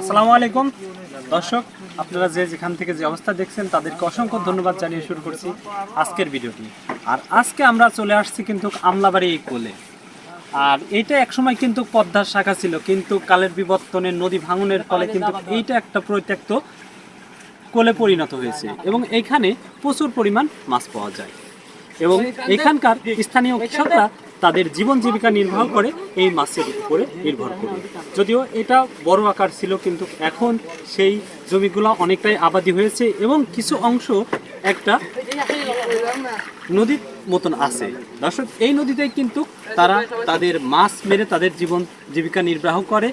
আসসালামু আলাইকুম। দর্শক, আপনারা যে যেখান থেকে যে অবস্থা দেখছেন, তাদেরকে অসংখ্য ধন্যবাদ জানিয়ে শুরু করছি আজকের ভিডিওটি। আর আজকে আমরা চলে আসছি কিন্তু আমলাবাড়ি কোলে। আর এইটা একসময় কিন্তু পদ্মার শাখা ছিল, কিন্তু কালের বিবর্তনে, নদী ভাঙনের ফলে কিন্তু এইটা একটা পরিত্যক্ত কোলে পরিণত হয়েছে এবং এইখানে প্রচুর পরিমাণ মাছ পাওয়া যায়। এবং এখানকার স্থানীয় কৃষকরা তাদের জীবন জীবিকা নির্বাহ করে এই মাছের উপরে নির্ভর করে। যদিও এটা বড় আকার ছিল, কিন্তু এখন সেই জমিগুলো অনেকটাই আবাদি হয়েছে এবং কিছু অংশ একটা নদীর মতন আছে। দর্শক, এই নদীতে কিন্তু তারা তাদের মাছ মেরে তাদের জীবন জীবিকা নির্বাহ করে।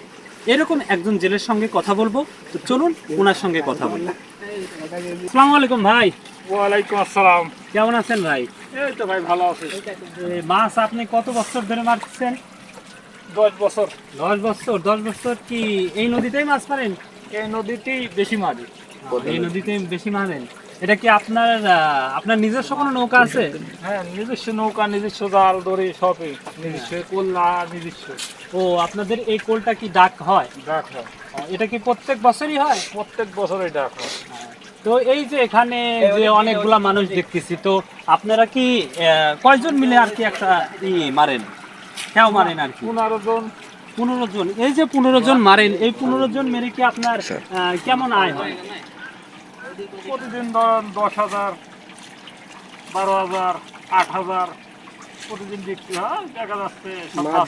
এরকম একজন জেলের সঙ্গে কথা বলব। তো চলুন ওনার সঙ্গে কথা বলব আসসালামু আলাইকুম ভাই। ওয়ালাইকুম আসসালাম। কেমন আছেন ভাই? এই তো ভাই ভালো আছি। মাছ আপনি কত বছর ধরে মারছেন? দশ বছর। দশ বছর দশ বছর কি এই নদীতেই মাছ মারেন? এই নদীতেই বেশি মারি। এই নদীতে বেশি মারেন। এটা কি আপনার আপনার নিজস্ব কোনো নৌকা আছে? হ্যাঁ নিজস্ব নৌকা নিজস্ব জাল দড়ি সবই। নিজস্ব কল্লা নিজস্ব। ও আপনাদের এই কোলটা কি ডাক হয়? ডাক হয়। এটা কি প্রত্যেক বছরই হয়? প্রত্যেক বছরই ডাক হয়। তো এই যে এখানে যে অনেকগুলা মানুষ দেখতেছি তো আপনারা কি কয়জন মিলে আর কি একটা ই মারেন? কেউ মারেন আর কি। পনেরো জন। পনেরো জন। এই যে পনেরো জন মারেন এই পনেরো জন মেরে কি আপনার কেমন আয় হয়? প্রতিদিন ধরেন দশ হাজার বারো হাজার আট হাজার প্রতিদিন বিক্রি হয়। দেখা যাচ্ছে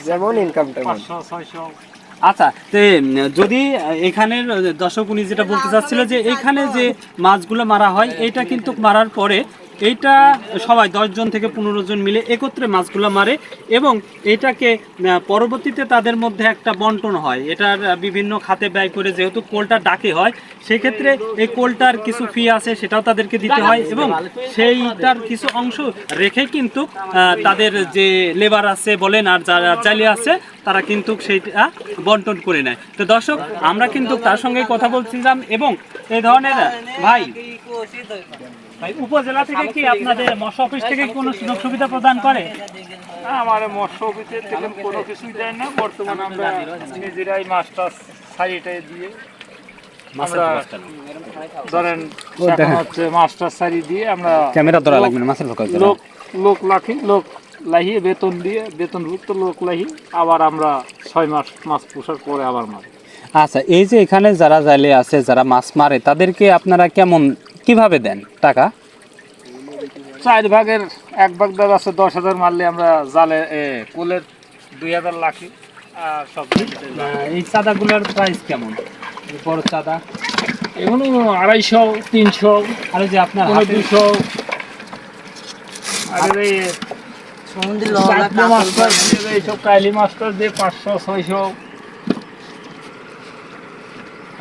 যেমন ইনকাম পাঁচশো ছয়শো। আচ্ছা তো যদি এখানের দর্শক উনি যেটা বলতে চাচ্ছিল যে এখানে যে মাছগুলো মারা হয় এটা কিন্তু মারার পরে এইটা সবাই দশজন থেকে পনেরো জন মিলে একত্রে মাছগুলো মারে এবং এটাকে পরবর্তীতে তাদের মধ্যে একটা বন্টন হয়। এটার বিভিন্ন খাতে ব্যয় করে যেহেতু কোলটা ডাকে হয়, সেক্ষেত্রে এই কোলটার কিছু ফি আছে, সেটাও তাদেরকে দিতে হয় এবং সেইটার কিছু অংশ রেখে কিন্তু তাদের যে লেবার আছে বলেন আর যারা চালিয়ে আছে, তারা কিন্তু সেইটা বন্টন করে নেয়। তো দর্শক, আমরা কিন্তু তার সঙ্গে কথা বলছিলাম এবং এই ধরনের, ভাই উপজেলা থেকে কি আপনাদের মৎস্য অফিস থেকে কোনো সুযোগ সুবিধা প্রদান করে? আমার মৎস্য অফিসের থেকে কোনো কিছুই দেয় না। বর্তমানে আমরা নিজেরাই মাছটা সাইডে দিয়ে আমরা- ধরেন এখন হচ্ছে মাস্টার সারি দিয়ে আমরা ক্যামেরা ধরা লাগবে মাছের লোক লোক লাখি লোক লাহিয়ে বেতন দিয়ে বেতনভুক্ত লোক লাহি আবার আমরা ছয় মাস মাছ পোষার পরে আবার মারি আচ্ছা এই যে এখানে যারা জালে আছে যারা মাছ মারে তাদেরকে আপনারা কেমন কীভাবে দেন টাকা? চার ভাগের এক ভাগ দাদা আছে দশ হাজার মারলে আমরা জালে এ, কোলের দুই হাজার লাখি আর সব এই চাঁদাগুলোর প্রাইস কেমন? বড় চাঁদা? এগুলো আড়াইশো তিনশো আর যে আপনার দুশো। আর এই মাস্টার এইসব কাইলি মাস্টার দিয়ে পাঁচশো ছয়শো।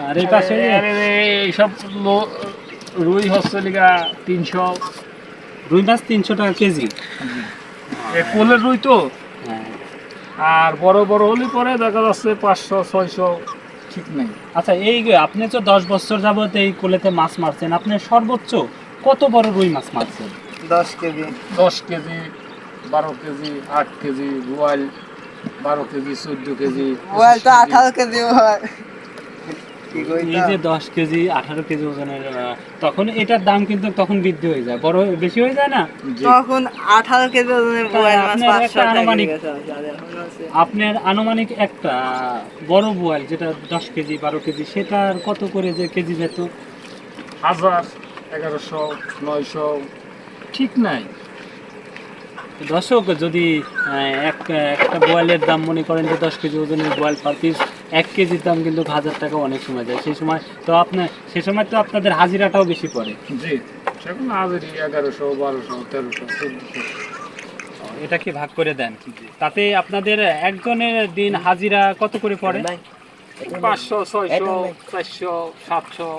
আর এই পাশে এইসব লো- রুই হচ্ছে লিগা তিনশো রুই মাছ তিনশো টাকা কেজি। এ কোলের রুই তো? হ্যাঁ। আর বড় বড় হলে পরে দেখা যাচ্ছে পাঁচশো ছয়শো ঠিক নেই। আচ্ছা এই আপনি তো দশ বছর যাবত এই কোলেতে মাছ মারছেন আপনি সর্বোচ্চ কত বড় রুই মাছ মারছেন? দশ কেজি। দশ কেজি বারো কেজি আট কেজি বোয়াল বারো কেজি চোদ্দ কেজি মোবাইল তো আঠারো কেজি হয়। এই যে দশ কেজি আঠারো কেজি ওজনের তখন এটার দাম কিন্তু তখন বৃদ্ধি হয়ে যায়। বড় বেশি হয়ে যায় না? তখন আঠারো কেজি ওজনের আনুমানিক- আপনার আনুমানিক একটা বড় বোয়াল যেটা দশ কেজি বারো কেজি সেটার কত করে যে কেজি যেত হাজার এগারোশো নয়শো। ঠিক নাই। দর্শক যদি আহ, এক একটা বোয়ালের দাম মনে করেন যে দশ কেজি ওজনের বোয়াল পার পিস এক কেজির দাম কিন্তু হাজার টাকা অনেক সময় যায়। সেই সময় তো আপনার সে সময় তো আপনাদের হাজিরাটাও বেশি পড়ে। জি হাজারি এগারোশো বারোশো তেরোশো চোদ্দশো। এটা কি ভাগ করে দেন? তাতে আপনাদের একজনের দিন হাজিরা কত করে পড়ে? পাঁচশো ছয়শো চারশো সাতশো।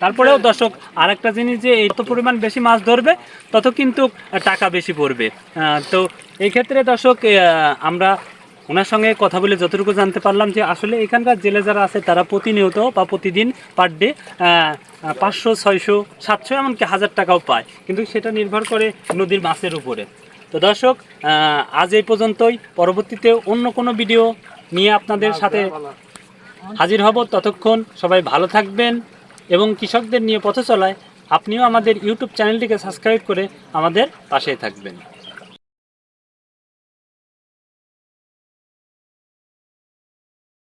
তারপরেও দর্শক আরেকটা জিনিস যে এত পরিমাণ বেশি মাছ ধরবে তত কিন্তু টাকা বেশি পড়বে। আহ, তো এই ক্ষেত্রে দর্শক আহ, আমরা ওনার সঙ্গে কথা বলে যতটুকু জানতে পারলাম যে আসলে এখানকার জেলে যারা আছে, তারা প্রতিনিয়ত বা প্রতিদিন পার ডে পাঁচশো, ছয়শো, সাতশো এমনকি হাজার টাকাও পায়। কিন্তু সেটা নির্ভর করে নদীর মাছের উপরে। তো দর্শক আজ এই পর্যন্তই। পরবর্তীতে অন্য কোনো ভিডিও নিয়ে আপনাদের সাথে হাজির হব। ততক্ষণ সবাই ভালো থাকবেন এবং কৃষকদের নিয়ে পথ চলায় আপনিও আমাদের ইউটিউব চ্যানেলটিকে সাবস্ক্রাইব করে আমাদের পাশেই থাকবেন।